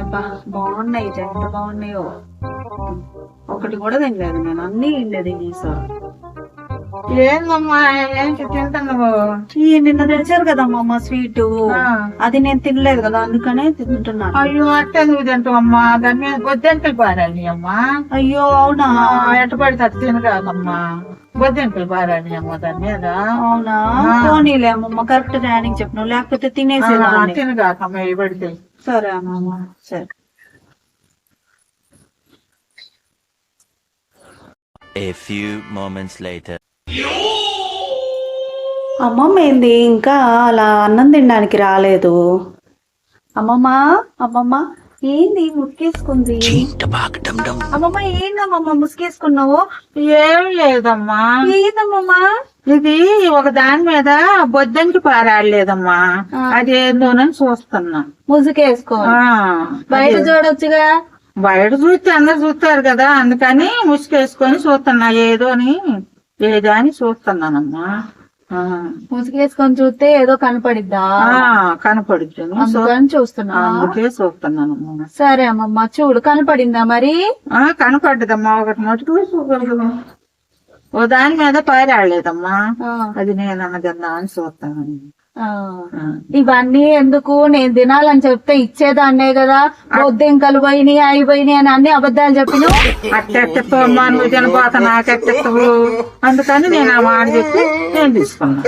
అబ్బా బాగున్నాయి ఎంత బాగున్నాయో. ఒకటి కూడా తినలేదు నేను అన్ని ఇండే తినేసా. ఏందమ్మా ఏంటి తింటున్నావు? ఈ నిన్న తెచ్చారు కదమ్మా అమ్మ స్వీట్. అది నేను తినలేదు కదా అందుకనే తింటున్నాను. అయ్యో అట్టే నువ్వు తింటావమ్మా దాని మీద బొద్దెంకలు పారాలి అమ్మా. అయ్యో అవునా? ఎట్ట పడితే అట్ట తినరాదమ్మా. బొద్దెంకలు పారాలి అమ్మ దాని మీద. అవునా. పోనీలే అమ్మమ్మ కరెక్ట్ ర్యానింగ్ చెప్పినావు లేకపోతే తినేసేదాన్ని. తినగాకమ్మ ఇవి పడితే. సరే అమ్మమ్మ సరే. A few moments later. అమ్మమ్మ ఏంది ఇంకా అలా అన్నం తినడానికి రాలేదు. అమ్మమ్మ అమ్మమ్మ. ఏంది ముసుకేసుకుంది అమ్మమ్మ ఏందమ్మమ్మ ముసుకేసుకున్నావు ఏం లేదమ్మా. ఏందమ్మమ్మ? ఇది ఒక దాని మీద బొద్దెంకి పారాడలేదమ్మా. అది ఏందోనని చూస్తున్నా. ముసుకేసుకో. ఆ, బయట. చూడొచ్చుగా? బయట చూస్తే అందరు చూస్తారు కదా అందుకని ముసుకేసుకొని చూస్తున్నా. ఏదో అని ఏదో అని చూస్తున్నానమ్మా. ముసుగేసుకొని చూస్తే ఏదో కనపడిద్దా? కనపడుతుంది అందుకని చూస్తున్నా. అందుకే చూస్తున్నానమ్మా సరే అమ్మమ్మ చూడు కనపడిందా మరి? ఆ కనపడ్డదమ్మా ఒకటి మటుకు ఓ దాని మీద పారాడలేదమ్మా. అది నేను అన్నదన్నా అని చూస్తాను. ఇవన్నీ ఎందుకు? నేను తినాలని చెప్తే ఇచ్చేదాన్నే కదా. బొద్దింకలు పోయినాయి అవి పోయినాయి అని అన్ని అబద్ధాలు చెప్పిన? అట్టెట్టమ్మా నువ్వు నాకెట్టెత్తవు. అందుకని నేను ఆ మాట చెప్పి నేను తీసుకున్నా.